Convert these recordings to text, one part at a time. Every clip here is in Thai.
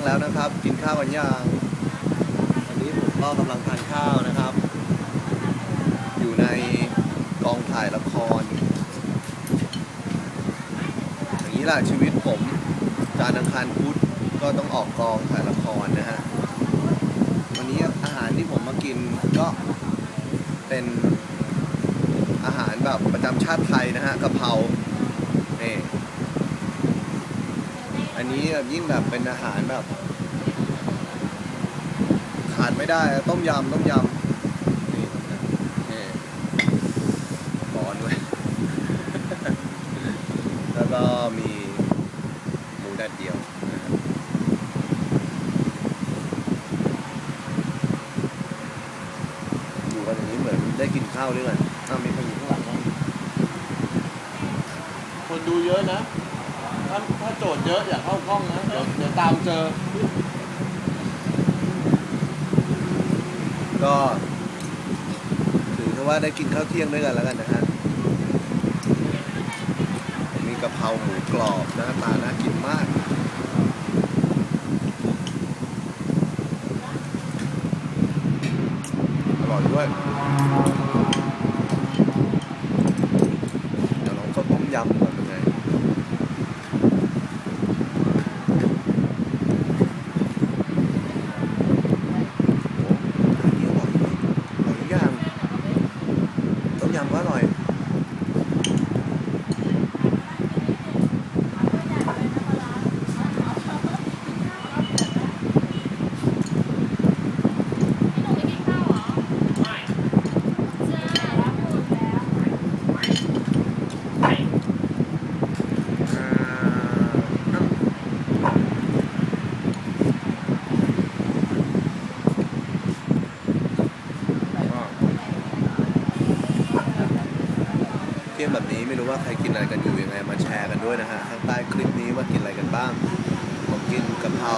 งแล้วนะครับ กินข้าวกันยังวันนี้ผมก็กำลังทานข้าวนะครับ อยู่ในกองถ่ายละคร อย่างนี้แหละชีวิตผมจานอังคารพุธก็ต้องออกกองถ่ายละครนะฮะวันนี้อาหารที่ผมมากินก็เป็นอาหารแบบประจำชาติไทยนะฮะกะเพรานี่ อันนี้แบบยิ่งแบบเป็นอาหารแบบ ขาดไม่ได้ต้มยำต้มยำนี่นี่ร้อนด้วย แล้วก็มีหมูแดดเดียวอยู่กันอย่างนี้เหมือนได้กินข้าวด้วยกันอ้าวมีคนอยู่ข้างหลังคนดูเยอะนะ ถ้าโจเยอะอย่าเข้ากล้องนะเดี๋ยวเดี๋ยวตามเจอ ก็ ถือว่าได้กินข้าวเที่ยงด้วยกันแล้วกันนะฮะ มีกะเพราหมูกรอบหน้าตาน่ากินมากอร่อยด้วยเดี๋ยวลองข้าวต้มยำก่อนเป็นไง โอ้อันนี้อร่อยเลยอร่อยทุกอย่างต้มยำก็อร่อย พี่หนุ่มไม่กินข้าวเหรอไม่จ้ารับหมดแล้ว อ่าอ้าวเที่ยงแบบนี้ไม่รู้ว่าใครกินอะไรกันอยู่ยังไงมาแชร์กันด้วยนะฮะข้างใต้คลิปนี้ว่ากินอะไรกันบ้างผมกินกะเพรา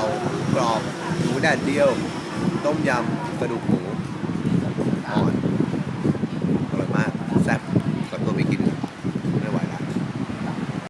กรอบหมูแดดเดียว ต้มยำกระดูกหมู